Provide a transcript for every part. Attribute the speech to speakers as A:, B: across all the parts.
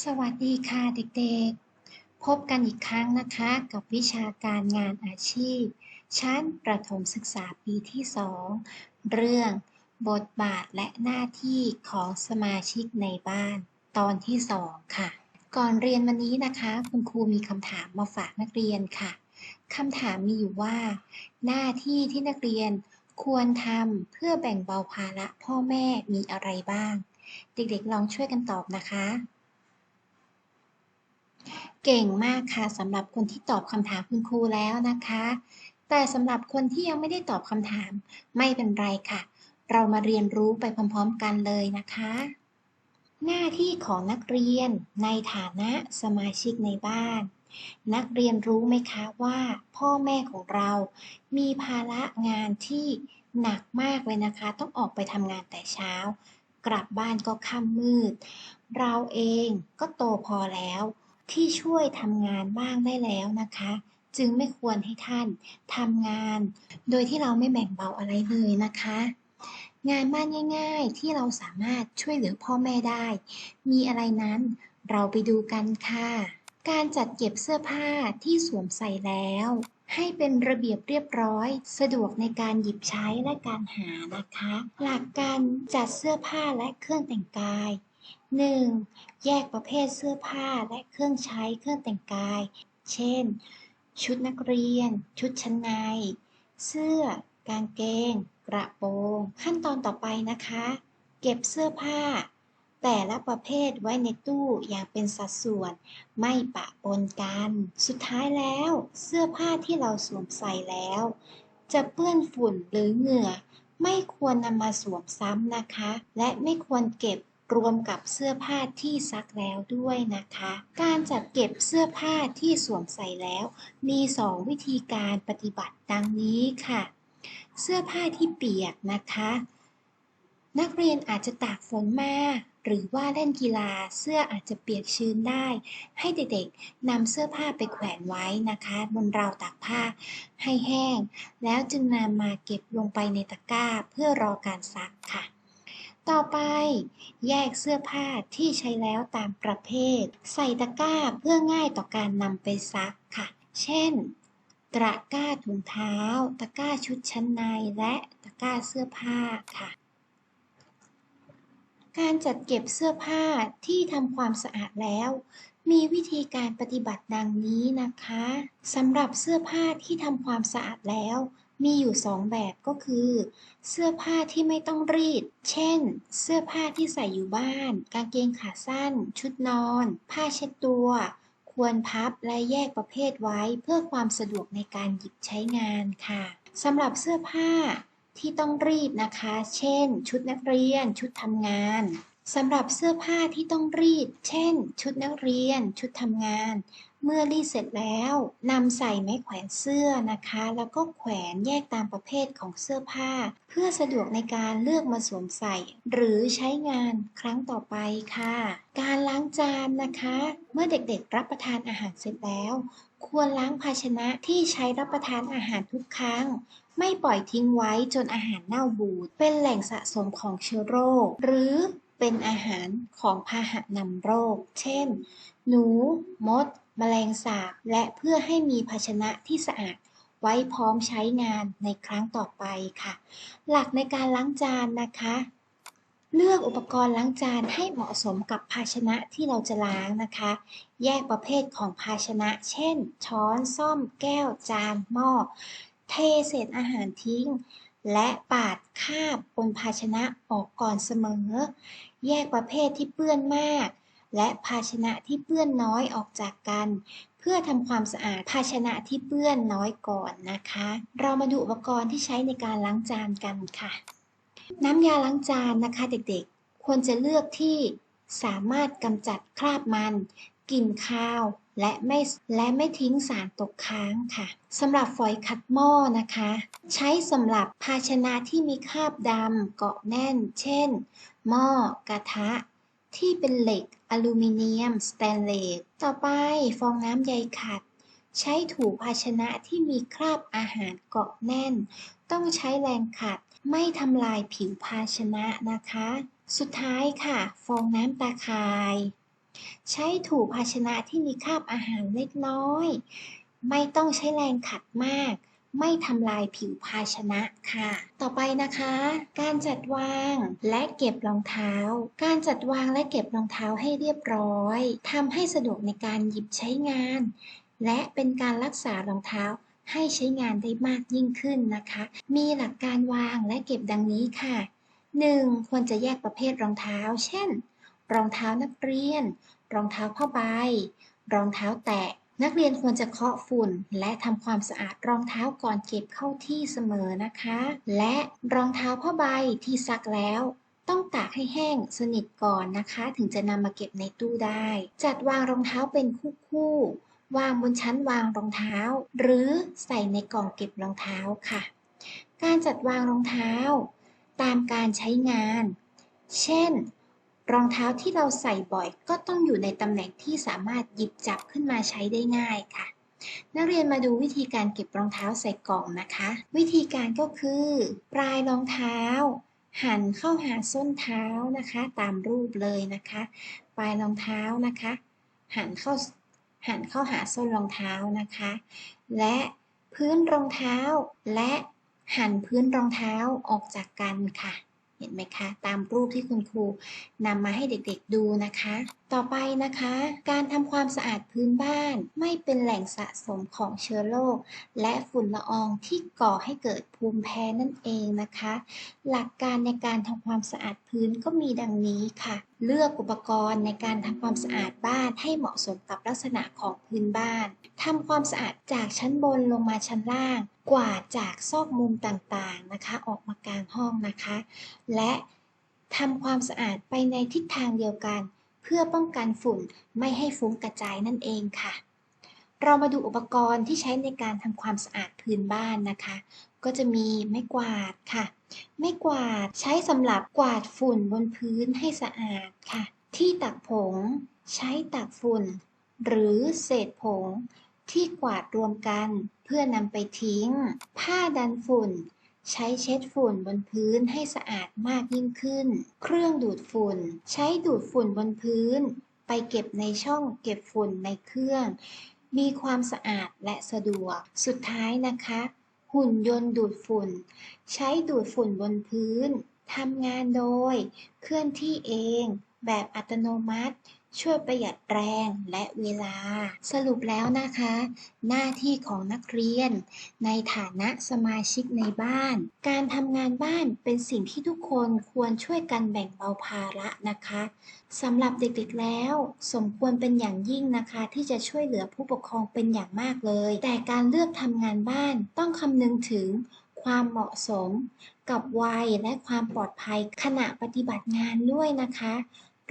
A: สวัสดีค่ะเด็กๆ พบกันอีกครั้งนะคะกับวิชาการงานอาชีพ ชั้นประถมศึกษาปีที่ 2 เรื่อง บทบาทและหน้าที่ของสมาชิกในบ้าน ตอนที่ 2 ค่ะ ก่อนเรียนวันนี้นะคะ คุณครูมีคำถามมาฝากนักเรียนค่ะคำถามมีอยู่ว่า หน้าที่ที่นักเรียนควรทำเพื่อแบ่งเบาภาระพ่อแม่มีอะไรบ้าง เด็กๆ ลองช่วยกันตอบนะคะ เก่งมากค่ะสำหรับคนที่ตอบคำถามคุณครูแล้วนะคะ แต่สำหรับคนที่ยังไม่ได้ตอบคำถาม ไม่เป็นไรค่ะ เรามาเรียนรู้ไปพร้อมๆกันเลยนะคะ หน้าที่ของนักเรียนในฐานะสมาชิกในบ้าน นักเรียนรู้ไหมคะว่า พ่อแม่ของเรา มีภาระงานที่หนักมากเลยนะคะ ต้องออกไปทำงานแต่เช้า กลับบ้านก็ค่ำมืด เราเองก็โตพอแล้ว ที่ช่วยทำงานบ้างได้แล้วนะคะ จึงไม่ควรให้ท่านทำงาน โดยที่เราไม่แบ่งเบาอะไรเลยนะคะ งานบ้านง่าย ๆ ที่เราสามารถช่วยเหลือพ่อแม่ได้ มีอะไรนั้นเราไปดูกันค่ะ การจัดเก็บเสื้อผ้าที่สวมใส่แล้ว ให้เป็นระเบียบเรียบร้อย สะดวกในการหยิบใช้และการหานะคะ หลักการจัดเสื้อผ้าและเครื่องแต่งกาย 1. แยกประเภทเสื้อผ้าและเครื่องใช้เครื่องแต่งกาย เช่น ชุดนักเรียน ชุดชั้นใน เสื้อ กางเกง กระโปรง ขั้นตอนต่อไปนะคะ เก็บเสื้อผ้า แต่ละประเภทไว้ในตู้อย่างเป็นสัดส่วน ไม่ปะปนกัน สุดท้ายแล้วเสื้อผ้าที่เราสวมใส่แล้ว จะเปื้อนฝุ่นหรือเหงื่อ ไม่ควรนำมาสวมซ้ำนะคะ และไม่ควรเก็บ รวมกับเสื้อผ้าที่ซักแล้วด้วยนะคะ การจัดเก็บเสื้อผ้าที่สวมใส่แล้ว มี 2 วิธีการปฏิบัติดังนี้ค่ะ เสื้อผ้าที่เปียกนะคะ นักเรียนอาจจะตากฝนมาหรือว่าเล่นกีฬาเสื้ออาจจะเปียกชื้นได้ ให้เด็กๆนำเสื้อผ้าไปแขวนไว้นะคะ บนราวตากผ้าให้แห้ง แล้วจึงนำมาเก็บลงไปในตะกร้าเพื่อรอการซักค่ะ ต่อไป แยกเสื้อผ้าที่ใช้แล้วตามประเภท ใส่ตะกร้าเพื่อง่ายต่อการนำไปซักค่ะ เช่น ตะกร้าถุงเท้า ตะกร้าชุดชั้นใน และตะกร้าเสื้อผ้าค่ะ การจัดเก็บเสื้อผ้าที่ทำความสะอาดแล้ว มีวิธีการปฏิบัติดังนี้นะคะสำหรับเสื้อผ้าที่ทำความสะอาดแล้ว มีอยู่สองแบบก็คือ เสื้อผ้าที่ไม่ต้องรีด เช่น เสื้อผ้าที่ใส่อยู่บ้าน กางเกงขาสั้น ชุดนอน ผ้าเช็ดตัว ควรพับและแยกประเภทไว้เพื่อความสะดวกในการหยิบใช้งานค่ะสำหรับเสื้อผ้าที่ต้องรีดนะคะ เช่น ชุดนักเรียน ชุดทำงานสำหรับเสื้อผ้าที่ต้องรีด เช่น ชุดนักเรียน ชุดทำงาน เมื่อรีดเสร็จแล้วนำใส่ไม้แขวนเสื้อนะคะ แล้วก็แขวนแยกตามประเภทของเสื้อผ้า เพื่อสะดวกในการเลือกมาสวมใส่ หรือใช้งานครั้งต่อไปค่ะ การล้างจานนะคะ เมื่อเด็กๆรับประทานอาหารเสร็จแล้ว ควรล้างภาชนะที่ใช้รับประทานอาหารทุกครั้งไม่ปล่อยทิ้งไว้จนอาหารเน่าบูด เป็นแหล่งสะสมของเชื้อโรค หรือเป็นอาหารของพาหะนำโรค เช่น หนู มด แมลงสาบ และเพื่อให้มีภาชนะที่สะอาดไว้พร้อมใช้งานในครั้งต่อไปค่ะ หลักในการล้างจานนะคะ เลือกอุปกรณ์ล้างจานให้เหมาะสมกับภาชนะที่เราจะล้างนะคะ แยกประเภทของภาชนะ เช่น ช้อน ซ่อม แก้ว จาน หม้อ เทเศษอาหารทิ้ง และปาดคาบบนภาชนะออกก่อนเสมอ แยกประเภทที่เปื้อนมาก และภาชนะที่เปื้อนน้อยออกจากกัน เพื่อทำความสะอาดภาชนะที่เปื้อนน้อยก่อนนะคะ เรามาดูอุปกรณ์ที่ใช้ในการล้างจานกันค่ะ น้ำยาล้างจานนะคะเด็กๆ ควรจะเลือกที่สามารถกำจัดคราบมันกลิ่นคาวและไม่และไม่ทิ้งสารตกค้างค่ะสำหรับฝอยขัดหม้อนะคะ ใช้สำหรับภาชนะที่มีคราบดำเกาะแน่น เช่น หม้อกระทะ ที่เป็นเหล็ก อลูมิเนียม สแตนเลส ต่อไปฟองน้ำใยขัด ใช้ถูภาชนะที่มีคราบอาหารเกาะแน่น ต้องใช้แรงขัดไม่ทำลายผิวภาชนะนะคะ สุดท้ายค่ะ ฟองน้ำตาคาย ใช้ถูภาชนะที่มีคราบอาหารเล็กน้อย ไม่ต้องใช้แรงขัดมาก ไม่ทำลายผิวภาชนะค่ะ ต่อไปนะคะ การจัดวางและเก็บรองเท้า การจัดวางและเก็บรองเท้าให้เรียบร้อยทำให้สะดวกในการหยิบใช้งาน และเป็นการรักษารองเท้าให้ใช้งานได้มากยิ่งขึ้นนะคะ มีหลักการวางและเก็บดังนี้ค่ะ 1. ควรจะแยกประเภทรองเท้า เช่น รองเท้านักเรียน รองเท้าผ้าใบ รองเท้าแตะ นักเรียนควรจะเคาะฝุ่น และทำความสะอาดรองเท้าก่อนเก็บเข้าที่เสมอนะคะ และรองเท้าผ้าใบที่ซักแล้ว ต้องตากให้แห้งสนิทก่อนนะคะ ถึงจะนำมาเก็บในตู้ได้ จัดวางรองเท้าเป็นคู่ๆวางบนชั้นวางรองเท้า หรือใส่ในกล่องเก็บรองเท้าค่ะ การจัดวางรองเท้า ตามการใช้งาน เช่น รองเท้าที่เราใส่บ่อยก็ต้องอยู่ในตำแหน่งที่สามารถหยิบจับขึ้นมาใช้ได้ง่ายค่ะ นักเรียนมาดูวิธีการเก็บรองเท้าใส่กล่องนะคะ วิธีการก็คือ ปลายรองเท้า หันเข้าหาส้นเท้านะคะ ตามรูปเลยนะคะ ปลายรองเท้านะคะ หันเข้าหันเข้าหาส้นรองเท้านะคะ และพื้นรองเท้าและหันพื้นรองเท้าออกจากกันค่ะ เห็นไหมคะ ตามรูปที่คุณครูนำมาให้เด็กๆดูนะคะ ต่อไปนะคะ การทำความสะอาดพื้นบ้าน ไม่เป็นแหล่งสะสมของเชื้อโรคและฝุ่นละอองที่ก่อให้เกิดภูมิแพ้นั่นเองนะคะ หลักการในการทำความสะอาดพื้นก็มีดังนี้ค่ะ เลือกอุปกรณ์ในการทำความสะอาดบ้านให้เหมาะสมกับลักษณะของพื้นบ้านทำความสะอาดจากชั้นบนลงมาชั้นล่าง กวาดจากซอกมุมต่างๆนะคะออกมากลางห้องนะคะ และทำความสะอาดไปในทิศทางเดียวกัน เพื่อป้องกันฝุ่นไม่ให้ฟุ้งกระจายนั่นเองค่ะ เรามาดูอุปกรณ์ที่ใช้ในการทำความสะอาดพื้นบ้านนะคะ ก็จะมีไม้กวาดค่ะ ไม้กวาดใช้สำหรับกวาดฝุ่นบนพื้นให้สะอาดค่ะ ที่ตักผง ใช้ตักฝุ่น หรือเศษผง ที่กวาดรวมกันเพื่อนำไปทิ้ง ผ้าดันฝุ่น ใช้เช็ดฝุ่นบนพื้นให้สะอาดมากยิ่งขึ้น เครื่องดูดฝุ่น ใช้ดูดฝุ่นบนพื้น ไปเก็บในช่องเก็บฝุ่นในเครื่อง มีความสะอาดและสะดวก สุดท้ายนะคะ หุ่นยนต์ดูดฝุ่น ใช้ดูดฝุ่นบนพื้นทำงานโดย เคลื่อนที่เอง แบบอัตโนมัติ ช่วยประหยัดแรงและเวลา สรุปแล้วนะคะ หน้าที่ของนักเรียน ในฐานะสมาชิกในบ้าน การทำงานบ้านเป็นสิ่งที่ทุกคนควรช่วยกันแบ่งเบาภาระนะคะสำหรับเด็กๆแล้ว สมควรเป็นอย่างยิ่งนะคะ ที่จะช่วยเหลือผู้ปกครองเป็นอย่างมากเลย แต่การเลือกทำงานบ้านต้องคำนึงถึงความเหมาะสมกับวัยและความปลอดภัยขณะปฏิบัติงานด้วยนะคะ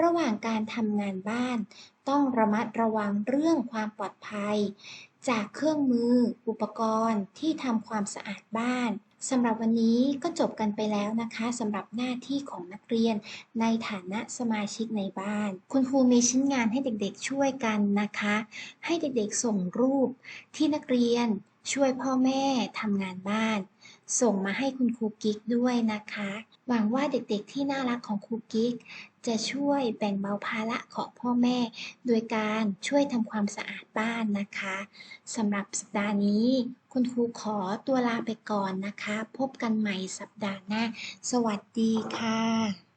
A: ระหว่างการทำงานบ้าน ต้องระมัดระวังเรื่องความปลอดภัย จากเครื่องมือ อุปกรณ์ที่ทำความสะอาดบ้านสำหรับวันนี้ก็จบกันไปแล้วนะคะสำหรับหน้าที่ของนักเรียน ในฐานะสมาชิกในบ้าน คุณครูมีชิ้นงานให้เด็กๆช่วยกันนะคะ ให้เด็กๆส่งรูปที่นักเรียนช่วยพ่อแม่ทำงานบ้าน ส่งมาให้คุณครูกิ๊กด้วยนะคะ หวังว่าเด็กๆที่น่ารักของครูกิ๊กจะช่วยแบ่งเบาภาระของพ่อแม่ โดยการช่วยทำความสะอาดบ้านนะคะสำหรับสัปดาห์นี้ คุณครูขอตัวลาไปก่อนนะคะ พบกันใหม่สัปดาห์หน้า สวัสดีค่ะ